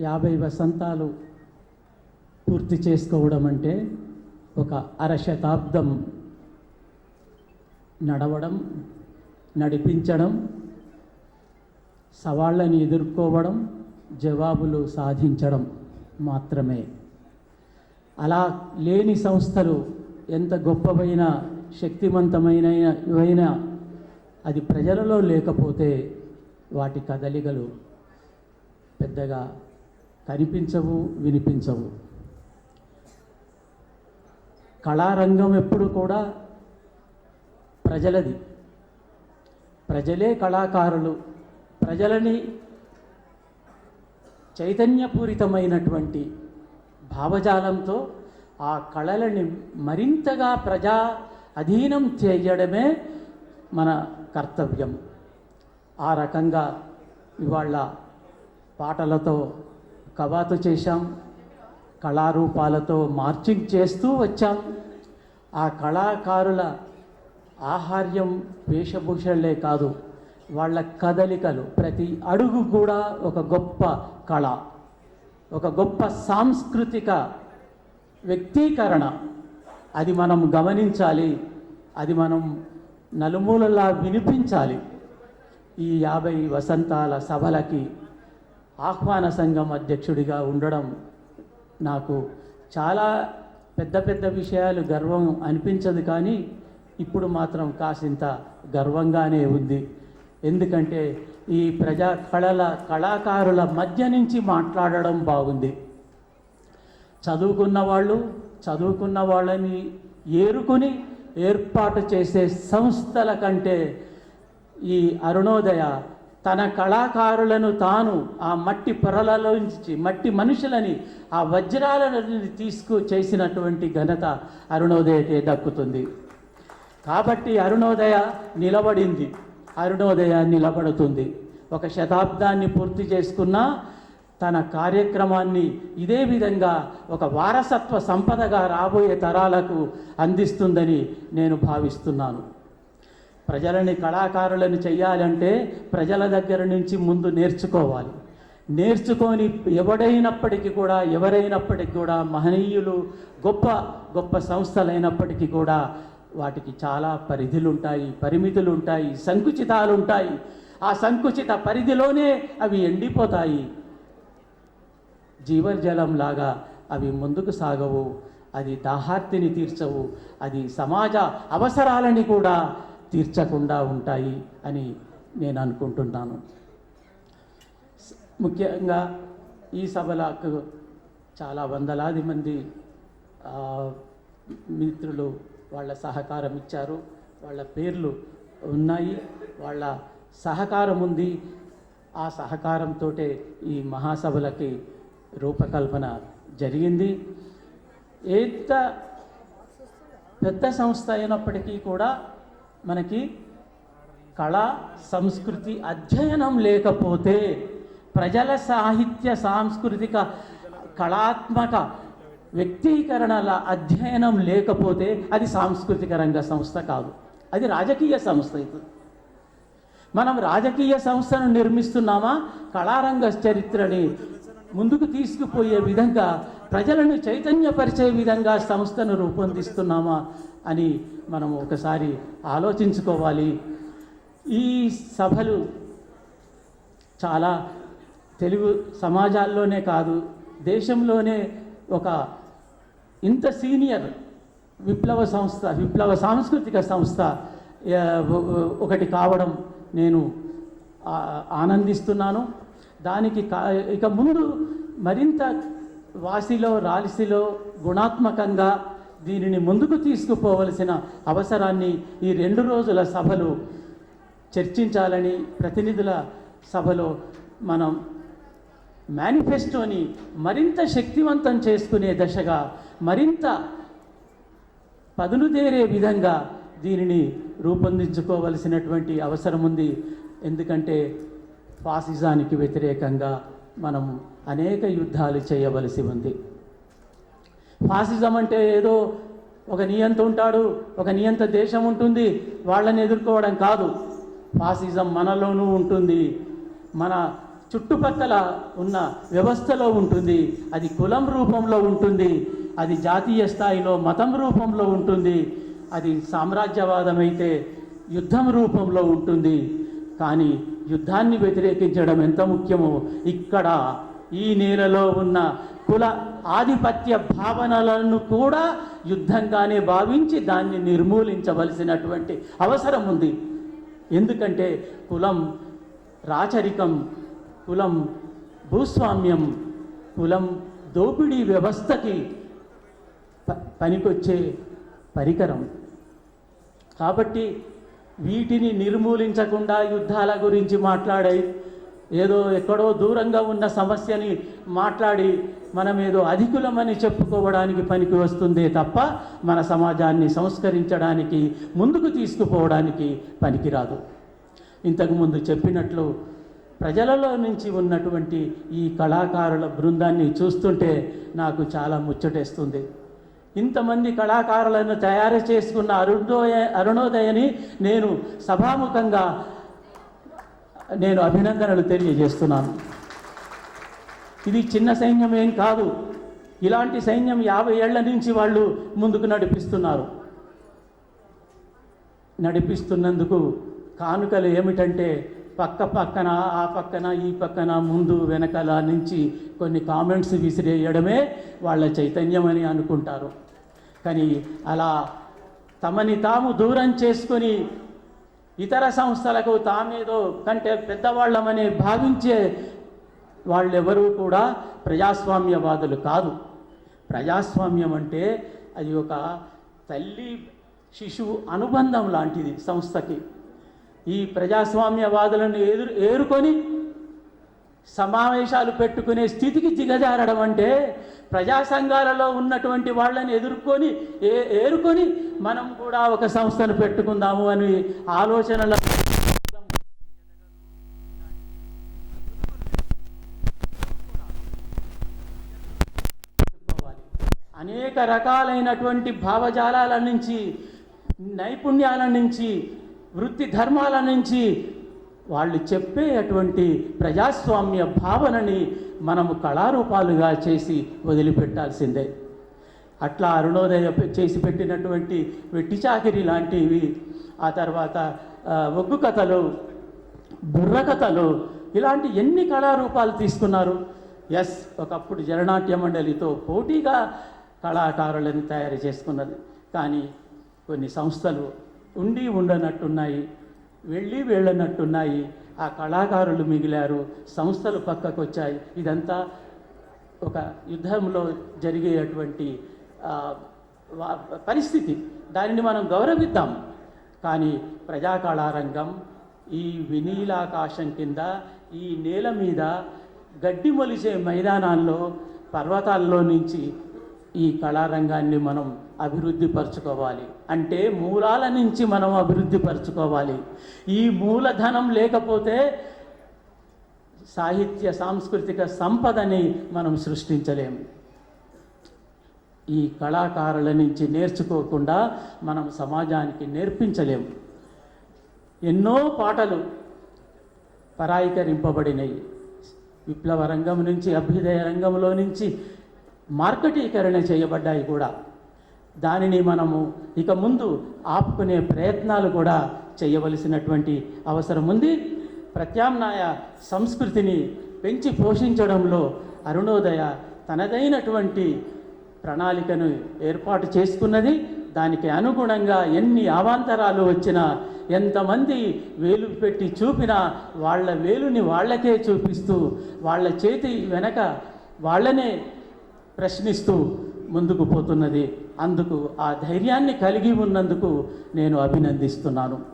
యాభై వసంతాలు పూర్తి చేసుకోవడం అంటే ఒక అరశతాబ్దం నడవడం నడిపించడం సవాళ్ళని ఎదుర్కోవడం జవాబులు సాధించడం మాత్రమే. అలా లేని సంస్థలు ఎంత గొప్పవైన శక్తివంతమైన ఇవైనా అది ప్రజలలో లేకపోతే వాటి కదలికలు పెద్దగా కనిపించవు వినిపించవు. కళారంగం ఎప్పుడు కూడా ప్రజలది. ప్రజలే కళాకారులు. ప్రజలని చైతన్యపూరితమైనటువంటి భావజాలంతో ఆ కళలని మరింతగా ప్రజా అధీనం చేయడమే మన కర్తవ్యం. ఆ రకంగా ఇవాళ పాటలతో కవాతు చేశాం. కళారూపాలతో మార్చింగ్ చేస్తూ వచ్చాం. ఆ కళాకారుల ఆహార్యం వేషభూషణలే కాదు వాళ్ళ కదలికలు ప్రతి అడుగు కూడా ఒక గొప్ప కళ ఒక గొప్ప సాంస్కృతిక వ్యక్తీకరణ. అది మనం గమనించాలి అది మనం నలుమూలలా వినిపించాలి. ఈ యాభై వసంతాల సభలకి ఆహ్వాన సంఘం అధ్యక్షుడిగా ఉండడం నాకు చాలా పెద్ద పెద్ద విషయాలు గర్వం అనిపించదు కానీ ఇప్పుడు మాత్రం కాసింత గర్వంగానే ఉంది. ఎందుకంటే ఈ ప్రజా కళల కళాకారుల మధ్య నుంచి మాట్లాడడం బాగుంది. చదువుకున్న వాళ్ళు చదువుకున్న వాళ్ళని ఏరుకుని ఏర్పాటు చేసే సంస్థల కంటే ఈ అరుణోదయ తన కళాకారులను తాను ఆ మట్టి పొరలలోంచి మట్టి మనుషులని ఆ వజ్రాలను తీసుకు చేసినటువంటి ఘనత అరుణోదయకే దక్కుతుంది. కాబట్టి అరుణోదయ నిలబడింది. అరుణోదయ నిలబడుతుంది. ఒక శతాబ్దాన్ని పూర్తి చేసుకున్న తన కార్యక్రమాన్ని ఇదే విధంగా ఒక వారసత్వ సంపదగా రాబోయే తరాలకు అందిస్తుందని నేను భావిస్తున్నాను. ప్రజలని కళాకారులను చేయాలంటే ప్రజల దగ్గర నుంచి ముందు నేర్చుకోవాలి. నేర్చుకొని ఎవడైనప్పటికీ కూడా ఎవరైనప్పటికీ కూడా మహనీయులు గొప్ప గొప్ప సంస్థలైనప్పటికీ కూడా వాటికి చాలా పరిధులు ఉంటాయి పరిమితులు ఉంటాయి సంకుచితాలు ఉంటాయి ఆ సంకుచిత పరిధిలోనే అవి ఎండిపోతాయి. జీవజలం లాగా అవి ముందుకు సాగవు. అది దాహార్తిని తీర్చవు. అది సమాజ అవసరాలని కూడా తీర్చకుండా ఉంటాయి అని నేను అనుకుంటున్నాను. ముఖ్యంగా ఈ సభలకు చాలా వందలాది మంది మిత్రులు వాళ్ళ సహకారం ఇచ్చారు. వాళ్ళ పేర్లు ఉన్నాయి. వాళ్ళ సహకారం ఉంది. ఆ సహకారంతో ఈ మహాసభలకి రూపకల్పన జరిగింది. ఎంత పెద్ద సంస్థ అయినప్పటికీ కూడా మనకి కళ సంస్కృతి అధ్యయనం లేకపోతే ప్రజల సాహిత్య సాంస్కృతిక కళాత్మక వ్యక్తీకరణల అధ్యయనం లేకపోతే అది సాంస్కృతిక రంగ సంస్థ కాదు. అది రాజకీయ సంస్థ అవుతుంది మనం రాజకీయ సంస్థను నిర్మిస్తున్నామా? కళారంగ చరిత్రని ముందుకు తీసుకుపోయే విధంగా ప్రజలను చైతన్యపరిచే విధంగా సంస్థను రూపొందిస్తున్నామా అని మనం ఒకసారి ఆలోచించుకోవాలి. ఈ సభలు చాలా తెలుగు సమాజాల్లోనే కాదు దేశంలోనే ఒక ఇంత సీనియర్ విప్లవ సంస్థ విప్లవ సాంస్కృతిక సంస్థ ఒకటి కావడం నేను ఆనందిస్తున్నాను. దానికి కా ఇక ముందు మరింత వాసిలో రాలిసిలో గుణాత్మకంగా దీనిని ముందుకు తీసుకుపోవలసిన అవసరాన్ని ఈ రెండు రోజుల సభలు చర్చించాలని ప్రతినిధుల సభలో మనం మేనిఫెస్టోని మరింత శక్తివంతం చేసుకునే దశగా మరింత పదునుదేరే విధంగా దీనిని రూపొందించుకోవలసినటువంటి అవసరం ఉంది. ఎందుకంటే ఫాసిజానికి వ్యతిరేకంగా మనం అనేక యుద్ధాలు చేయవలసి ఉంది. ఫాసిజం అంటే ఏదో ఒక నియంత ఉంటాడు ఒక నియంత దేశం ఉంటుంది వాళ్ళని ఎదుర్కోవడం కాదు. ఫాసిజం మనలోనూ ఉంటుంది. మన చుట్టుపక్కల ఉన్న వ్యవస్థలో ఉంటుంది. అది కులం రూపంలో ఉంటుంది. అది జాతీయ స్థాయిలో మతం రూపంలో ఉంటుంది. అది సామ్రాజ్యవాదం అయితే యుద్ధం రూపంలో ఉంటుంది. కానీ యుద్ధాన్ని వ్యతిరేకించడం ఎంత ముఖ్యమో ఇక్కడ ఈ నేలలో ఉన్న కుల ఆధిపత్య భావనలను కూడా యుద్ధంగానే భావించి దాన్ని నిర్మూలించవలసినటువంటి అవసరం ఉంది. ఎందుకంటే కులం రాచరికం కులం భూస్వామ్యం కులం దోపిడీ వ్యవస్థకి ప పనికొచ్చే పరికరం. కాబట్టి వీటిని నిర్మూలించకుండా యుద్ధాల గురించి మాట్లాడే ఏదో ఎక్కడో దూరంగా ఉన్న సమస్యని మాట్లాడి మనం ఏదో అధికులమని చెప్పుకోవడానికి పనికి వస్తుందే తప్ప మన సమాజాన్ని సంస్కరించడానికి ముందుకు తీసుకుపోవడానికి పనికిరాదు. ఇంతకుముందు చెప్పినట్లు ప్రజలలో నుంచి ఉన్నటువంటి ఈ కళాకారుల బృందాన్ని చూస్తుంటే నాకు చాలా ముచ్చటేస్తుంది. ఇంతమంది కళాకారులను తయారు చేసుకున్న అరుణోదయ అరుణోదయని నేను సభాముఖంగా నేను అభినందనలు తెలియజేస్తున్నాను. ఇది చిన్న సైన్యం ఏం కాదు. ఇలాంటి సైన్యం యాభై ఏళ్ళ నుంచి వాళ్ళు ముందుకు నడిపిస్తున్నారు. నడిపిస్తున్నందుకు కానుకలు ఏమిటంటే పక్క పక్కన ఆ పక్కన ఈ పక్కన ముందు వెనకాల నుంచి కొన్ని కామెంట్స్ విసిరేయడమే వాళ్ళ చైతన్యం అని అనుకుంటారు. కానీ అలా తమని తాము దూరం చేసుకొని ఇతర సంస్థలకు తామేదో కంటే పెద్దవాళ్ళమని భావించే వాళ్ళెవరూ కూడా ప్రజాస్వామ్యవాదులు కాదు. ప్రజాస్వామ్యం అంటే అది ఒక తల్లి శిశువు అనుబంధం లాంటిది సంస్థకి. ఈ ప్రజాస్వామ్యవాదులను ఎదురు ఏరుకొని సమావేశాలు పెట్టుకునే స్థితికి దిగజారడం అంటే ప్రజా సంఘాలలో ఉన్నటువంటి వాళ్ళని ఎదుర్కొని ఏ ఏరుకొని మనం కూడా ఒక సంస్థను పెట్టుకుందాము అని ఆలోచనల అనేక రకాలైనటువంటి భావజాలాల నుంచి నైపుణ్యాల నుంచి వృత్తి ధర్మాల నుంచి వాళ్ళు చెప్పే అటువంటి ప్రజాస్వామ్య భావనని మనము కళారూపాలుగా చేసి వదిలిపెట్టాల్సిందే. అట్లా అరుణోదయ చేసి పెట్టినటువంటి వెట్టిచాకిరి లాంటివి ఆ తర్వాత ఒగ్గు కథలు బుర్ర కథలు ఇలాంటి ఎన్ని కళారూపాలు తీసుకున్నారు? ఎస్ ఒకప్పుడు జననాట్య మండలితో పోటీగా కళాకారులను తయారు చేసుకున్నది. కానీ కొన్ని సంస్థలు ఉండి ఉండనట్టున్నాయి వెళ్ళి వెళ్ళనట్టున్నాయి. ఆ కళాకారులు మిగిలారు సంస్థలు పక్కకు వచ్చాయి ఇదంతా ఒక యుద్ధంలో జరిగేటువంటి పరిస్థితి. దానిని మనం గౌరవిద్దాం. కానీ ప్రజాకళారంగం ఈ వినీలాకాశం కింద ఈ నేల మీద గడ్డి మొలిచే మైదానాల్లో పర్వతాల్లో నుంచి ఈ కళారంగాన్ని మనం అభివృద్ధి పరచుకోవాలి అంటే మూలాల నుంచి మనం అభివృద్ధి పరచుకోవాలి ఈ మూలధనం లేకపోతే సాహిత్య సాంస్కృతిక సంపదని మనం సృష్టించలేము ఈ కళాకారుల నుంచి నేర్చుకోకుండా మనం సమాజానికి నేర్పించలేము ఎన్నో పాటలు పరాయికరింపబడినాయి. విప్లవ రంగం నుంచి అభ్యుదయ రంగంలో నుంచి మార్కెటీకరణ చేయబడ్డాయి కూడా. దానిని మనము ఇక ముందు ఆపుకునే ప్రయత్నాలు కూడా చేయవలసినటువంటి అవసరం ఉంది. ప్రత్యామ్నాయ సంస్కృతిని పెంచి పోషించడంలో అరుణోదయ తనదైనటువంటి ప్రణాళికను ఏర్పాటు చేసుకున్నది. దానికి అనుగుణంగా ఎన్ని అవాంతరాలు వచ్చినా ఎంతమంది వేలు పెట్టి చూపినా వాళ్ళ వేలుని వాళ్ళకే చూపిస్తూ వాళ్ళ చేతి వెనక వాళ్ళనే ప్రశ్నిస్తూ ముందుకు పోతున్నది. అందుకు ఆ ధైర్యాన్ని కలిగి ఉన్నందుకు నేను అభినందిస్తున్నాను.